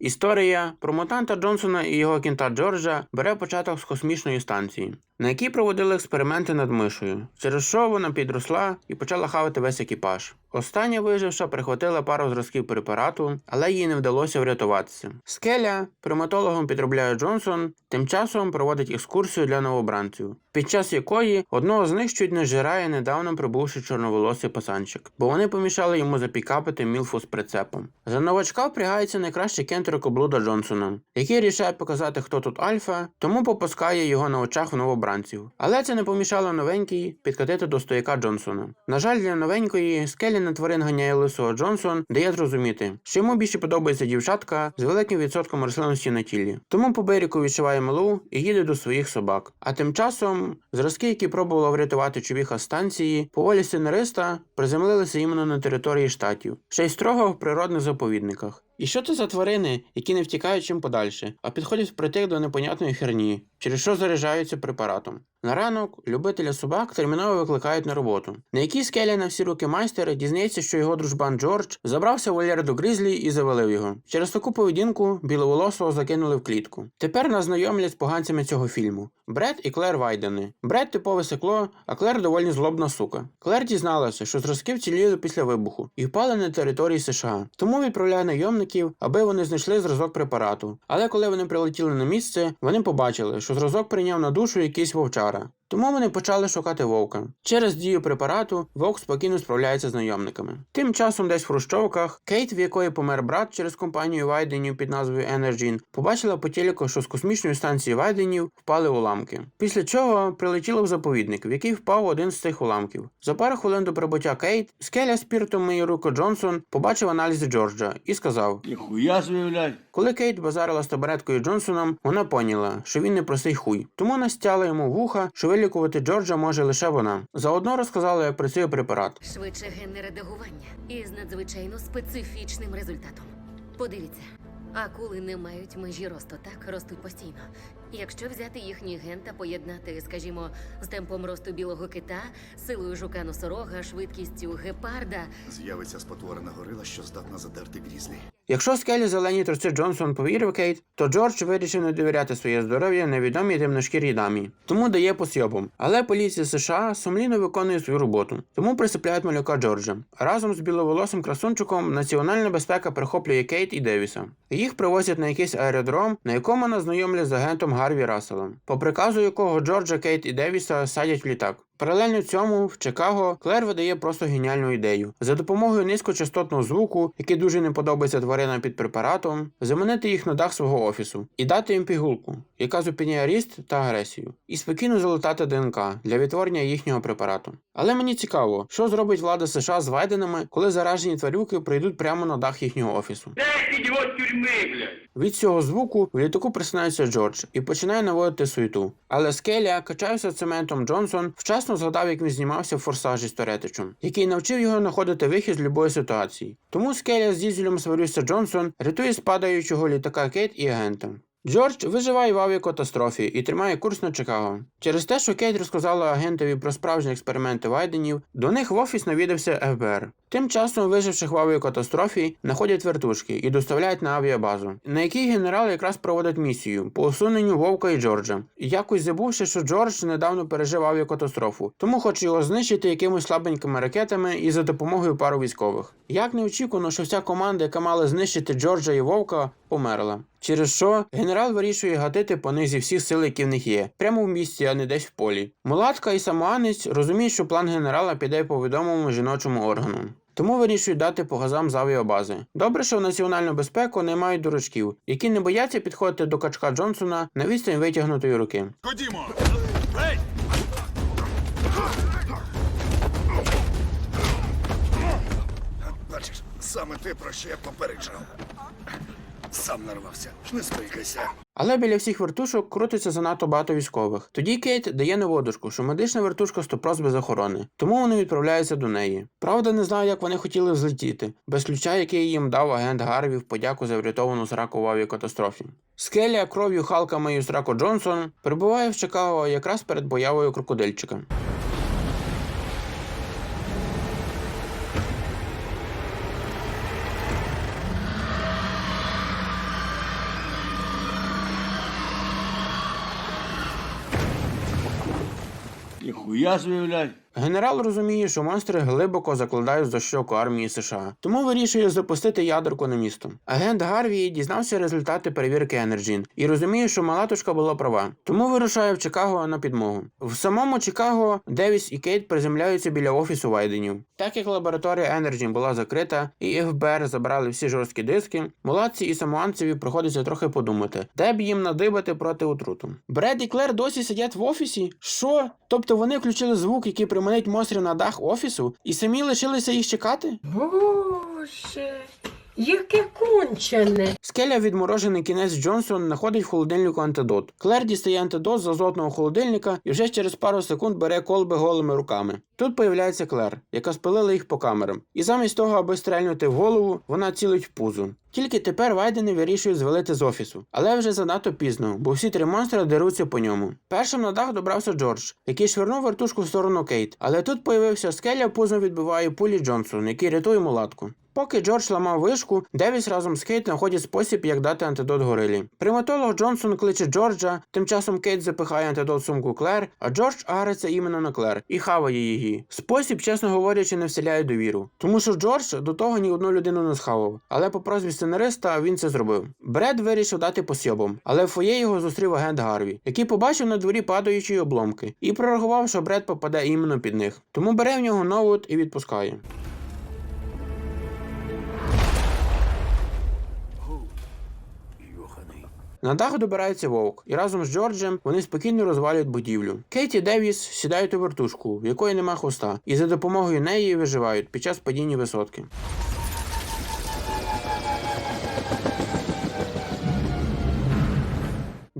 Історія про мутанта Джонсона і його кінта Джорджа бере початок з космічної станції, на якій проводили експерименти над мишею, через що вона підросла і почала хавати весь екіпаж. Остання виживша прихватила пару зразків препарату, але їй не вдалося врятуватися. Скеля, приматологом підробляє Джонсон, тим часом проводить екскурсію для новобранців, під час якої одного з них чуть не жирає недавно прибувший чорноволосий пасанчик, бо вони помішали йому запікапити мілфу з прицепом. За новачка впрягається найкращий кент рукоблуда Джонсона, який рішає показати, хто тут альфа, тому попускає його на очах в новобранців. Але це не помішало новенькій підкатити до стояка Джонсона. На жаль, для новенької скелі на тварин ганяє Лису Джонсон, дає зрозуміти, що йому більше подобається дівчатка з великим відсотком рослинності на тілі. Тому по берегу відчуває малу і їде до своїх собак. А тим часом зразки, які пробували врятувати човіха станції, поволі сценариста приземлилися іменно на території штатів, ще й строго в природних заповідниках. І що це за тварини, які не втікають чим подальше, а підходять впритик до непонятної херні, через що заряджаються препаратом. На ранок любителя собак терміново викликають на роботу, на якій скелі на всі руки майстер дізнається, що його дружбан Джордж забрався вольєр до Грізлі і завалив його. Через таку поведінку біловолосого закинули в клітку. Тепер нас знайомлять з поганцями цього фільму. Бред і Клер Вайдени. Бред типове секло, а Клер доволі злобна сука. Клер дізналася, що зразки вціліли після вибуху і впали на території США. Тому відправляє найомників, аби вони знайшли зразок препарату. Але коли вони прилетіли на місце, вони побачили, що зразок прийняв на душу якийсь вовчара. Тому вони почали шукати вовка. Через дію препарату вовк спокійно справляється з найомниками. Тим часом, десь в хрущовках, Кейт, в якої помер брат через компанію Вайденів під назвою Energy, побачила по телеку, що з космічної станції Вайденів впали уламки. Після чого прилетіла в заповідник, в який впав один з цих уламків. За пару хвилин до прибуття Кейт, скеля Спіртом і Руко Джонсон побачив аналізи Джорджа і сказав: Ніхуя блядь. коли Кейт базарила з табуреткою Джонсоном, вона поняла, що він не простий хуй. Тому настяла йому вуха, що вилікувати Джорджа може лише вона. Заодно розказала, як працює препарат. Швидше генне редагування із надзвичайно специфічним результатом. Подивіться, акули не мають межі росту, так ростуть постійно. Якщо взяти їхній ген та поєднати, скажімо, з темпом росту білого кита, силою жука носорога, швидкістю гепарда, З'явиться спотворена горила, що здатна задерти грізлі. Якщо скелі зелені труси Джонсон повірив Кейт, то Джордж вирішив не довіряти своє здоров'я невідомій темношкірій дамі, тому дає посйобом. Але поліція США сумлінно виконує свою роботу, тому присипляють малюка Джорджа. Разом з біловолосим красунчиком національна безпека прихоплює Кейт і Девіса. Їх привозять на якийсь аеродром, на якому нас знайомлять з агентом Гарві Расселом, по приказу якого Джорджа, Кейт і Девіса садять в літак. Паралельно цьому в Чикаго Клер видає просто геніальну ідею. За допомогою низькочастотного звуку, який дуже не подобається тваринам під препаратом, заманити їх на дах свого офісу і дати їм пігулку, яка зупиняє ріст та агресію, і спокійно залутати ДНК для відтворення їхнього препарату. Але мені цікаво, що зробить влада США з Вайденами, коли заражені тварюки прийдуть прямо на дах їхнього офісу. Від цього звуку в літаку присинається Джордж і починає наводити суету. Але скеля, качався цементом Джонсон, вчасно згадав, як він знімався в форсажі з Торетичем, який навчив його знаходити вихід з любої ситуації. Тому скеля з дізелем сварюся Джонсон рятує з падаючого літака Кейт і агента. Джордж виживає в авіакатастрофі і тримає курс на Чикаго. Через те, що Кейт розказала агентові про справжні експерименти Вайденів, до них в офіс навідався ФБР. Тим часом виживших в авіакатастрофі знаходять вертушки і доставляють на авіабазу, на якій генерал якраз проводить місію по усуненню Вовка і Джорджа. Якось забувши, що Джордж недавно пережив авіакатастрофу, тому хоче його знищити якимось слабенькими ракетами і за допомогою пару військових. Як неочікувано, що вся команда, яка мала знищити Джорджа і Вовка, померла. Через що генерал вирішує гатити по них зі всіх сил, які в них є, прямо в місті, а не десь в полі. Мулатка і самоанець розуміють, що план генерала піде по відомому жіночому органу. Тому вирішують дати по газам з авіабази. Добре, що в національну безпеку не мають дурачків, які не бояться підходити до качка Джонсона на відстань витягнутої руки. Ходімо! Бачиш, саме те, про що я попереджав. Сам нарвався. Не сприкайся. Але біля всіх вертушок крутиться занадто багато військових. Тоді Кейт дає наводушку, що медична вертушка стопроц без охорони, тому вони відправляються до неї. Правда, не знаю, як вони хотіли взлетіти, без ключа, який їм дав агент Гарві в подяку за врятовану сраку в авіакатастрофі. Скеля кров'ю Халками і Срако Джонсон прибуває в Чикаго якраз перед появою крокодильчика. Хуя собі, блядь. Генерал розуміє, що монстри глибоко закладають за щоку армії США, тому вирішує запустити ядерку на місто. Агент Гарві дізнався результати перевірки Енерджін і розуміє, що малаточка була права, тому вирушає в Чикаго на підмогу. В самому Чикаго Девіс і Кейт приземляються біля офісу Вайденів. Так як лабораторія Енерджін була закрита і ФБР забрали всі жорсткі диски, мулатці і самоанцеві приходиться трохи подумати, де б їм надибати проти отруту. Бред і Клер досі сидять в офісі? Що? Тобто вони включили звук, який приманить монстрів на дах офісу, і самі лишилися їх чекати? Боже, яке кончене. Скеля відморожений кінець Джонсон знаходить в холодильнику антидот. Клер дістає антидот з азотного холодильника і вже через пару секунд бере колби голими руками. Тут появляється Клер, яка спалила їх по камерам. І замість того, аби стрельнути в голову, вона цілить в пузо. Тільки тепер Вайдени вирішують звалити з офісу, але вже занадто пізно, бо всі три монстри деруться по ньому. Першим на дах добрався Джордж, який швирнув вертушку в сторону Кейт, але тут появився скеля, пузо відбиває пулі Джонсон, який рятує мулатку. Поки Джордж ламав вишку, Девіс разом з Кейт знаходять спосіб, як дати антидот горилі. Приматолог Джонсон кличе Джорджа, тим часом Кейт запихає антидот в сумку Клер, а Джордж агриться іменно на Клер і хаває її. Спосіб, чесно говорячи, не вселяє довіру. Тому що Джордж до того ні одну людину не схавав, але по просьбі сценариста він це зробив. Бред вирішив дати посьобом, але в фоє його зустрів агент Гарві, який побачив на дворі падаючі обломки, і прорахував, що Бред попаде іменно під них. Тому бере в нього ноут і відпускає. На дах добирається вовк, і разом з Джорджем вони спокійно розвалюють будівлю. Кейт Девіс сідають у вертушку, в якої нема хвоста, і за допомогою неї виживають під час падіння висотки.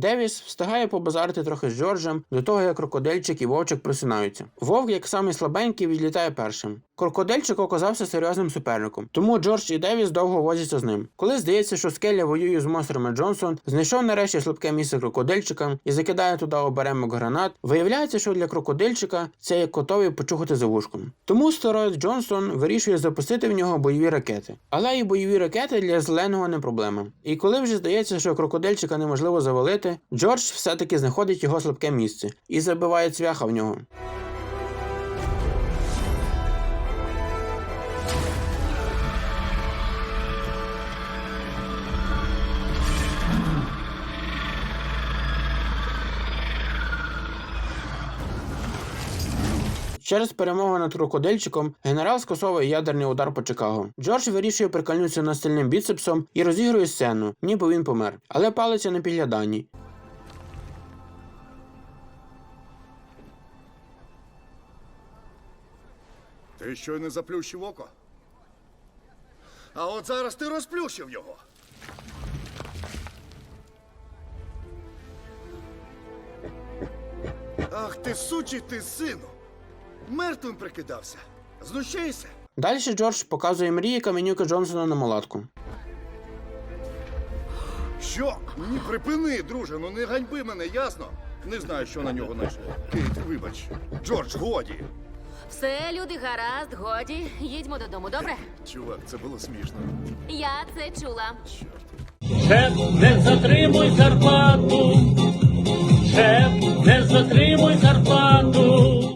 Девіс встигає побазарити трохи з Джорджем до того, як крокодильчик і вовчик просинаються. Вовк, як самий слабенький, відлітає першим. Крокодильчик оказався серйозним суперником, тому Джордж і Девіс довго возяться з ним. Коли здається, що скеля воює з монстрами Джонсон, знайшов нарешті слабке місце крокодильчика і закидає туди оберемок гранат. Виявляється, що для крокодильчика це як готовий почухати за вушком. Тому стероїд Джонсон вирішує запустити в нього бойові ракети. Але і бойові ракети для зеленого не проблема. І коли вже здається, що крокодильчика неможливо завалити, Джордж все-таки знаходить його слабке місце і забиває цвяха в нього. Через перемогу над крокодильчиком генерал скасовує ядерний удар по Чикаго. Джордж вирішує прикольнутися над стальним біцепсом і розігрує сцену, ніби він помер, але палиться на підгляданні. Ти щойно заплющив око? А от зараз ти розплющив його. Ах ти сучий ти сину! Мертвим прикидався. Знущайся. Далі Джордж показує мрії каменюка Джонсона на молотку. Що? Ні, припини, друже, ну не ганьби мене, ясно? Не знаю, що на нього найшло. Кейт, вибач. Джордж, годі. Все, люди, гаразд, годі, їдьмо додому, добре? Чувак, це було смішно. Я це чула. Шеф, не затримуй зарплату. Шеф, не затримуй зарплату.